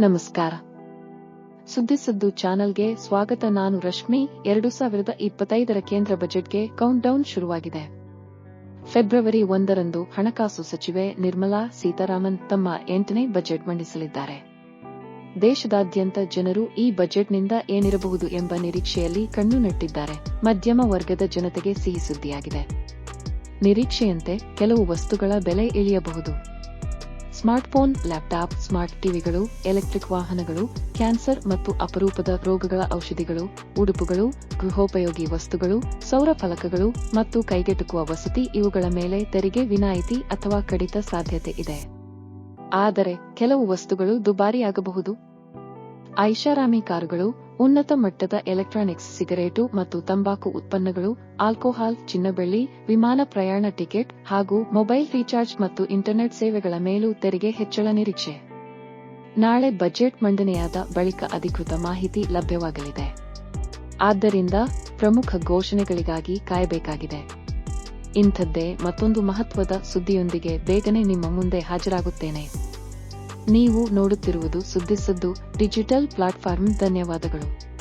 ನಮಸ್ಕಾರ. ಸುದ್ದಿ ಸದ್ದು ಚಾನೆಲ್ಗೆ ಸ್ವಾಗತ. ನಾನು ರಶ್ಮಿ. ಎರಡು ಸಾವಿರದ ಇಪ್ಪತ್ತೈದರ ಕೇಂದ್ರ ಬಜೆಟ್ಗೆ ಕೌಂಟ್ ಡೌನ್ ಶುರುವಾಗಿದೆ. ಫೆಬ್ರವರಿ ಒಂದರಂದು ಹಣಕಾಸು ಸಚಿವೆ ನಿರ್ಮಲಾ ಸೀತಾರಾಮನ್ ತಮ್ಮ ಎಂಟನೇ ಬಜೆಟ್ ಮಂಡಿಸಲಿದ್ದಾರೆ. ದೇಶದಾದ್ಯಂತ ಜನರು ಈ ಬಜೆಟ್ನಿಂದ ಏನಿರಬಹುದು ಎಂಬ ನಿರೀಕ್ಷೆಯಲ್ಲಿ ಕಣ್ಣು ನೆಟ್ಟಿದ್ದಾರೆ. ಮಧ್ಯಮ ವರ್ಗದ ಜನತೆಗೆ ಸಿಹಿ ಸುದ್ದಿಯಾಗಿದೆ. ನಿರೀಕ್ಷೆಯಂತೆ ಕೆಲವು ವಸ್ತುಗಳ ಬೆಲೆ ಇಳಿಯಬಹುದು. ಸ್ಮಾರ್ಟ್ಫೋನ್, ಲ್ಯಾಪ್ಟಾಪ್, ಸ್ಮಾರ್ಟ್ ಟಿವಿಗಳು, ಎಲೆಕ್ಟ್ರಿಕ್ ವಾಹನಗಳು, ಕ್ಯಾನ್ಸರ್ ಮತ್ತು ಅಪರೂಪದ ರೋಗಗಳ ಔಷಧಿಗಳು, ಉಡುಪುಗಳು, ಗೃಹೋಪಯೋಗಿ ವಸ್ತುಗಳು, ಸೌರ ಫಲಕಗಳು ಮತ್ತು ಕೈಗೆಟುಕುವ ವಸತಿ ಇವುಗಳ ಮೇಲೆ ತೆರಿಗೆ, ವಿನಾಯಿತಿ ಅಥವಾ ಕಡಿತ ಸಾಧ್ಯತೆ ಇದೆ. ಆದರೆ, ಕೆಲವು ವಸ್ತುಗಳು ದುಬಾರಿಯಾಗಬಹುದು. ಐಷಾರಾಮಿ ಕಾರುಗಳು ಉನ್ನತ ಮಟ್ಟದ ಎಲೆಕ್ಟ್ರಾನಿಕ್ಸ್ ಸಿಗರೇಟು ಮತ್ತು ತಂಬಾಕು ಉತ್ಪನ್ನಗಳು, ಆಲ್ಕೋಹಾಲ್, ಚಿನ್ನಬೆಳ್ಳಿ, ವಿಮಾನ ಪ್ರಯಾಣ ಟಿಕೆಟ್ ಹಾಗೂ ಮೊಬೈಲ್ ರೀಚಾರ್ಜ್ ಮತ್ತು ಇಂಟರ್ನೆಟ್ ಸೇವೆಗಳ ಮೇಲೂ ತೆರಿಗೆ ಹೆಚ್ಚಳ ನಿರೀಕ್ಷೆ. ನಾಳೆ ಬಜೆಟ್ ಮಂಡನೆಯಾದ ಬಳಿಕ ಅಧಿಕೃತ ಮಾಹಿತಿ ಲಭ್ಯವಾಗಲಿದೆ. ಆದ್ದರಿಂದ ಪ್ರಮುಖ ಘೋಷಣೆಗಳಿಗಾಗಿ ಕಾಯಬೇಕಾಗಿದೆ. ಇಂಥದ್ದೇ ಮತ್ತೊಂದು ಮಹತ್ವದ ಸುದ್ದಿಯೊಂದಿಗೆ ಬೇಗನೆ ನಿಮ್ಮ ಮುಂದೆ ಹಾಜರಾಗುತ್ತೇನೆ. ನೀವು ನೋಡುತ್ತಿರುವುದು ಸುದ್ದಿಸದ್ದು ಡಿಜಿಟಲ್ ಪ್ಲಾಟ್ಫಾರ್ಮ್ ಧನ್ಯವಾದಗಳು